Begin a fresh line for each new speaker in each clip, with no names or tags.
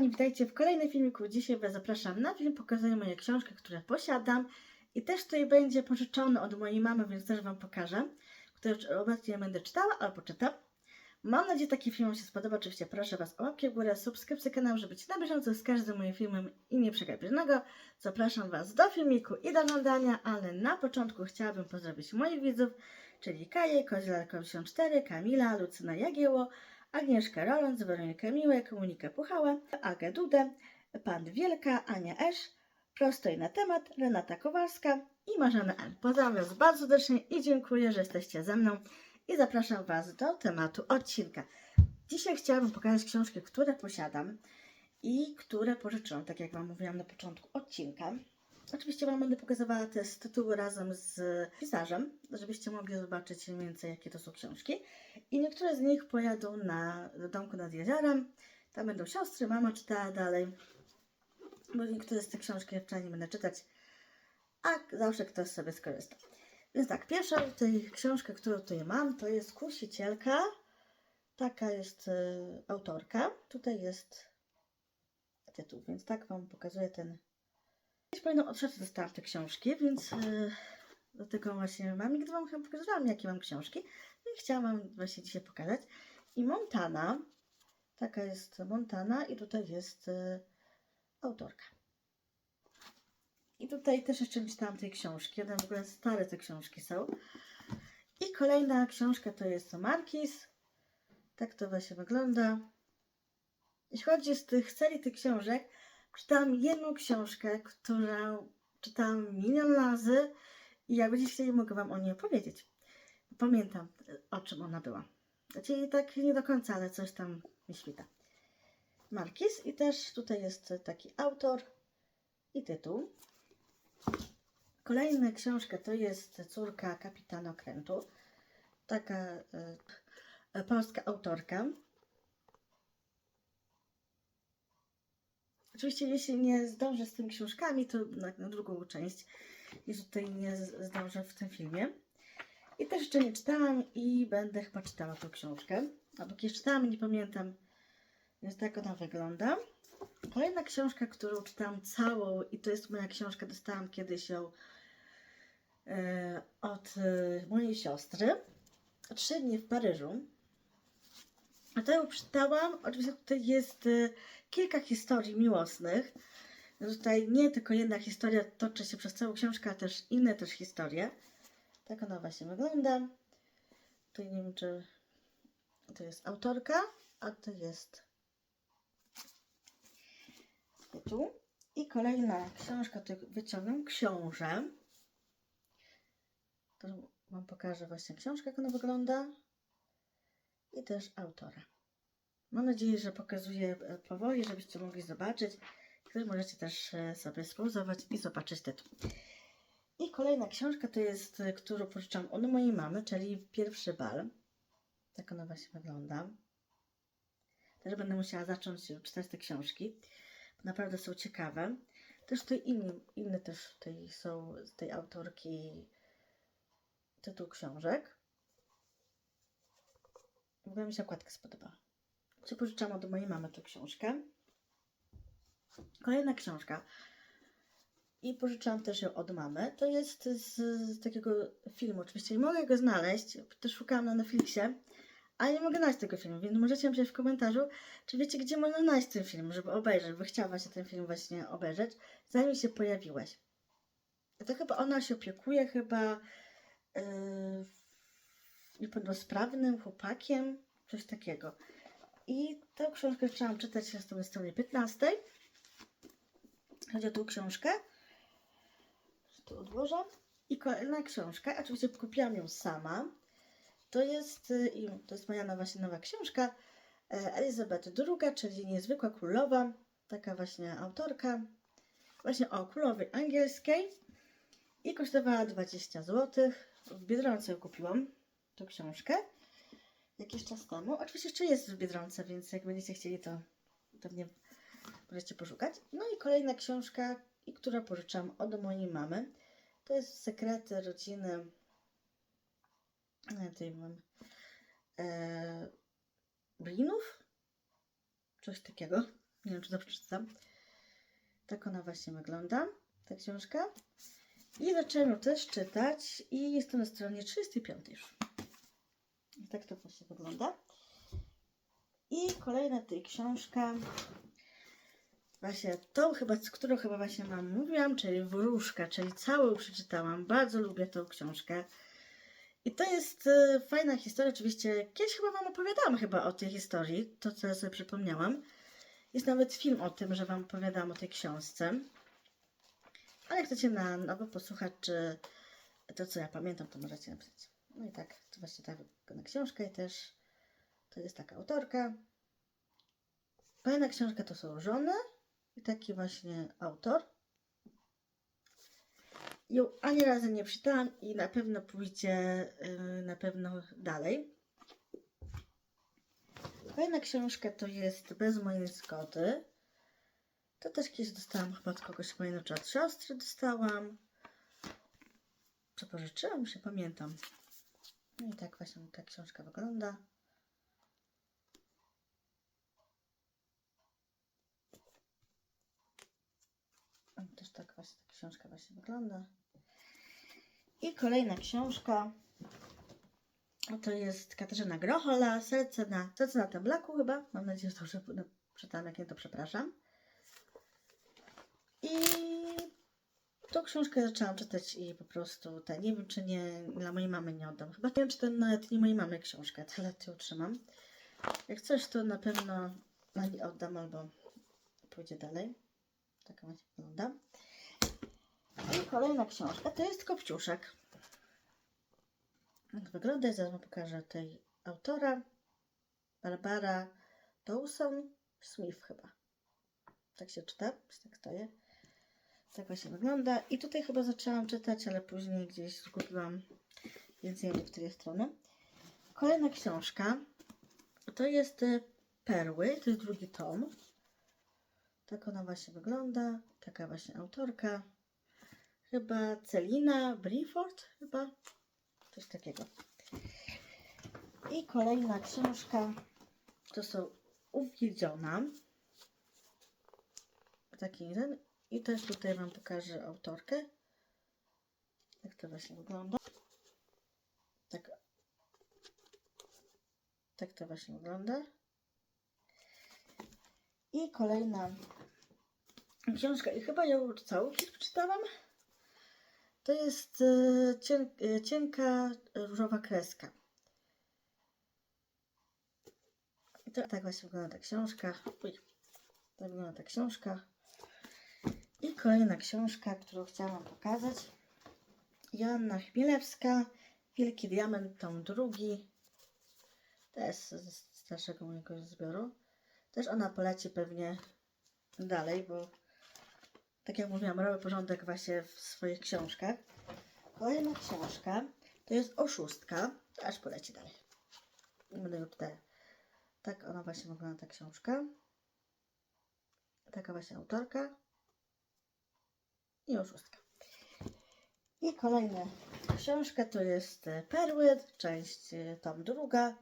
kochani, witajcie w kolejnym filmiku. Dzisiaj Was zapraszam na film, pokazuję moje książki, które posiadam i też tutaj będzie pożyczony od mojej mamy, więc też Wam pokażę, które obecnie będę czytała albo czytam. Mam nadzieję, że taki film się spodoba. Oczywiście proszę Was o łapkę w górę, subskrypcję kanału, żeby być na bieżąco z każdym moim filmem i nie przegapić żadnego. Zapraszam Was do filmiku i do oglądania, ale na początku chciałabym pozdrowić moich widzów, czyli Kaję, Kozielarko84, Kamila, Lucyna Jagieło, Agnieszkę Roland, Weronikę Miłek, Monikę Puchałę, Agę Dudę, Pan Wielka, Ania Esz, Prosto i na temat, Renata Kowalska i Marzena L. Pozdrawiam Was bardzo serdecznie i dziękuję, że jesteście ze mną i zapraszam Was do tematu odcinka. Dzisiaj chciałabym pokazać książki, które posiadam i które pożyczyłam, tak jak Wam mówiłam na początku odcinka. Oczywiście Wam będę pokazywała te z tytułu razem z pisarzem, żebyście mogli zobaczyć mniej więcej, jakie to są książki. I niektóre z nich pojadą na, do domku nad jeziorem. Tam będą siostry, mama czytała dalej. Bo niektóre z tych książki ja nie będę czytać, a zawsze ktoś sobie skorzysta. Więc tak, pierwsza tej książka, którą tutaj mam, to jest Kusicielka. Taka jest y, autorka. Tutaj jest tytuł, więc tak Wam pokazuję ten. Powinno od trzeciej dostałam te książki, więc y, do tego właśnie mam. Nigdy Wam chyba pokazywałam, jakie mam książki. I chciałam Wam właśnie dzisiaj pokazać. I Montana, taka jest Montana i tutaj jest y, autorka. I tutaj też jeszcze czytałam tej książki. One w ogóle stare te książki są. I kolejna książka to jest Markis. Tak to właśnie wygląda. Jeśli chodzi z tych serii tych książek, czytałam jedną książkę, którą czytałam milion razy i jak będziecie chcieli, mogę Wam o niej opowiedzieć. Pamiętam, o czym ona była. Znaczy tak nie do końca, ale coś tam mi świta. Markis i też tutaj jest taki autor i tytuł. Kolejna książka to jest Córka kapitana okrętu. Taka e, e, polska autorka. Oczywiście, jeśli nie zdążę z tymi książkami, to na, na drugą część, jeśli tutaj nie zdążę w tym filmie. I też jeszcze nie czytałam i będę chyba czytała tą książkę. Albo kiedyś czytałam, nie pamiętam. Więc tak ona wygląda. Kolejna książka, którą czytałam całą i to jest moja książka, dostałam kiedyś ją e, od e, mojej siostry. Trzy dni w Paryżu. A to ją czytałam. Oczywiście tutaj jest e, kilka historii miłosnych. Tutaj nie tylko jedna historia toczy się przez całą książkę, a też inne też historie. Tak ona właśnie wygląda. Tutaj nie wiem, czy to jest autorka, a to jest tytuł. I kolejna książka, tu wyciągam książę. To Wam pokażę właśnie książkę, jak ona wygląda. I też autora. Mam nadzieję, że pokazuję e, powoli, żebyście mogli zobaczyć. Który możecie też e, sobie spauzować i zobaczyć tytuł. I kolejna książka to jest, e, którą pożyczam od mojej mamy, czyli Pierwszy bal. Tak ona właśnie wygląda. Też będę musiała zacząć czytać te książki. Naprawdę są ciekawe. Też tutaj inni, inne też tutaj są z tej autorki tytuł książek. Ogóle mi się okładka spodobała. Czy pożyczam od mojej mamy tę książkę. Kolejna książka. I pożyczałam też ją od mamy. To jest z, z takiego filmu. Oczywiście nie mogę go znaleźć. Też szukałam na Netflixie. Ale nie mogę znaleźć tego filmu, więc możecie napisać w komentarzu, czy wiecie, gdzie można znaleźć ten film, żeby obejrzeć, bo chciałam właśnie ten film właśnie obejrzeć, zanim się pojawiłeś. To chyba ona się opiekuje chyba yy, niepełnosprawnym chłopakiem, coś takiego. I tę książkę zaczęłam czytać na stronie- stronie 15. Chodzi o tą książkę. Tu odłożę. I kolejna książka, oczywiście kupiłam ją sama. To jest, y, to jest moja nowa, nowa książka e, Elizabeth II, czyli Niezwykła Królowa. Taka właśnie autorka. Właśnie o królowej angielskiej. I kosztowała 20 zł. W Biedronce ją kupiłam, tą książkę. Jakiś czas temu. Oczywiście jeszcze jest w Biedronce, więc jak będziecie chcieli, to pewnie możecie poszukać. No i kolejna książka, która pożyczam od mojej mamy. To jest Sekrety rodziny ja tutaj mam e, Blinów? Coś takiego. Nie wiem, czy dobrze przeczytam. Tak ona właśnie wygląda, ta książka. I zaczęłam też czytać i jest to na stronie 35 już. Tak to właśnie wygląda. I kolejna tutaj książka. Właśnie tą chyba, którą chyba właśnie Wam mówiłam, czyli Wróżka, czyli całą przeczytałam. Bardzo lubię tą książkę. I to jest e, fajna historia. Oczywiście kiedyś chyba Wam opowiadałam chyba o tej historii, to co ja sobie przypomniałam. Jest nawet film o tym, że Wam opowiadam o tej książce. Ale jak chcecie na nowo posłuchać, czy to co ja pamiętam, to możecie napisać. No i tak, to właśnie tak wygląda książka i też to jest taka autorka. Kolejna książka to są żony i taki właśnie autor. Ją ani razu nie czytałam i na pewno pójdzie yy, na pewno dalej. Kolejna książka to jest Bez mojej zgody. To też kiedyś dostałam chyba od kogoś pamiętam, czy od siostry dostałam. Czy pożyczyłam się, pamiętam. No i tak właśnie ta książka wygląda. Też tak właśnie ta książka właśnie wygląda. I kolejna książka to jest Katarzyna Grochola, Serce na, serce na tablaku chyba. Mam nadzieję, że dobrze no, przeczytałam, jak nie to przepraszam. I tą książkę zaczęłam czytać i po prostu te, nie wiem czy nie, dla mojej mamy nie oddam. Chyba nie wiem czy to nawet nie mojej mamy książkę, tyle ty utrzymam. Jak coś to na pewno na nie oddam albo pójdzie dalej. Taka właśnie wygląda. I kolejna książka to jest Kopciuszek. Jak wygląda, zaraz wam pokażę tej autora. Barbara Dawson Smith chyba. Tak się czyta, tak stoję. Tak właśnie wygląda. I tutaj chyba zaczęłam czytać, ale później gdzieś zgubiłam, więc nie w której strony. Kolejna książka to jest e, Perły, to jest drugi tom. Tak ona właśnie wygląda. Taka właśnie autorka. Chyba Celina Brieford, chyba coś takiego. I kolejna książka to są Uwiedziona. Taki jeden. I też tutaj Wam pokażę autorkę. Jak to właśnie wygląda. Tak. Tak to właśnie wygląda. I kolejna książka. I chyba ją całą przeczytałam. To jest e, e, cienka różowa kreska. I to, tak właśnie wygląda ta książka. Uj, tak wygląda ta książka. I kolejna książka, którą chciałam pokazać. Joanna Chmielewska, Wielki Diament, tom drugi. Też ze starszego mojego zbioru. Też ona poleci pewnie dalej, bo tak jak mówiłam, robię porządek właśnie w swoich książkach. Kolejna książka to jest Oszustka. To aż poleci dalej. Będę ją tutaj. Tak ona właśnie wygląda ta książka. Taka właśnie autorka. I oszustka. I kolejna książka to jest e, Perły, część e, tam druga.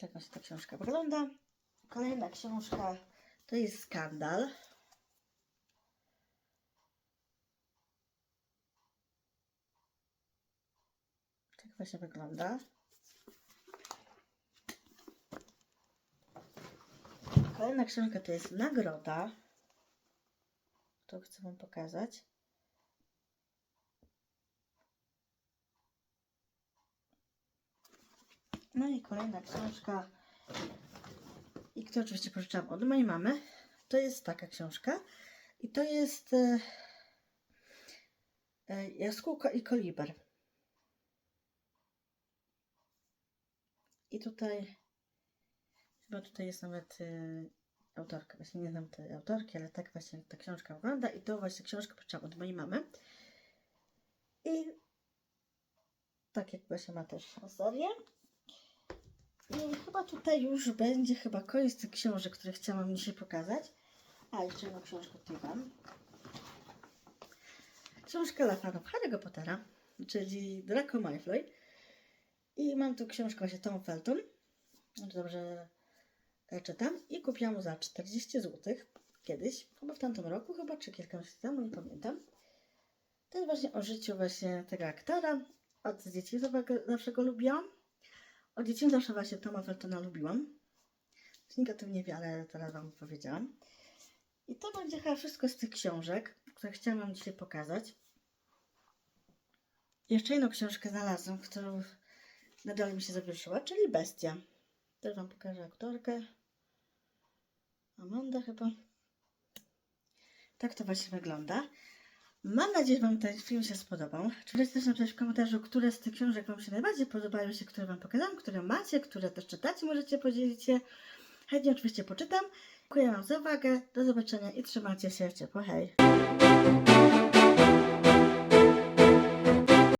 Tak ta książka wygląda. Kolejna książka to jest Skandal. Tak właśnie wygląda. Kolejna książka to jest Nagroda. To chcę Wam pokazać. No i kolejna książka, i którą oczywiście pożyczałam od mojej mamy, to jest taka książka. I to jest e, e, Jaskółka i Koliber. I tutaj, chyba tutaj jest nawet e, autorka. Właśnie nie znam tej autorki, ale tak właśnie ta książka wygląda. I to właśnie książkę pożyczałam od mojej mamy. I tak jak właśnie ma też serię. I chyba tutaj już będzie chyba koniec tych książek, które chciałam dzisiaj pokazać. A, jeszcze jedną książkę tutaj mam. Książka dla fanów Harry'ego Pottera, czyli Draco Malfoy. I mam tu książkę właśnie Tom Felton. Dobrze czytam. I kupiłam ją za 40 zł kiedyś. Chyba w tamtym roku, chyba, czy kilka miesięcy temu, nie pamiętam. To jest właśnie o życiu właśnie tego aktora. Od dzieci zawsze go lubiłam. Od dzieci zawsze właśnie Toma Feltona lubiłam. Negatywnie wiele teraz Wam powiedziałam. I to będzie chyba wszystko z tych książek, które chciałam Wam dzisiaj pokazać. Jeszcze jedną książkę znalazłam, którą na dole mi się zawieszyła, czyli Bestia. Też Wam pokażę aktorkę. Amanda chyba. Tak to właśnie wygląda. Mam nadzieję, że Wam ten film się spodobał. Oczywiście też napisać w komentarzu, które z tych książek Wam się najbardziej podobają się, które Wam pokazałam, które macie, które też czytacie, możecie podzielić się. Chętnie oczywiście poczytam. Dziękuję Wam za uwagę. Do zobaczenia i trzymajcie się ciepło. Hej!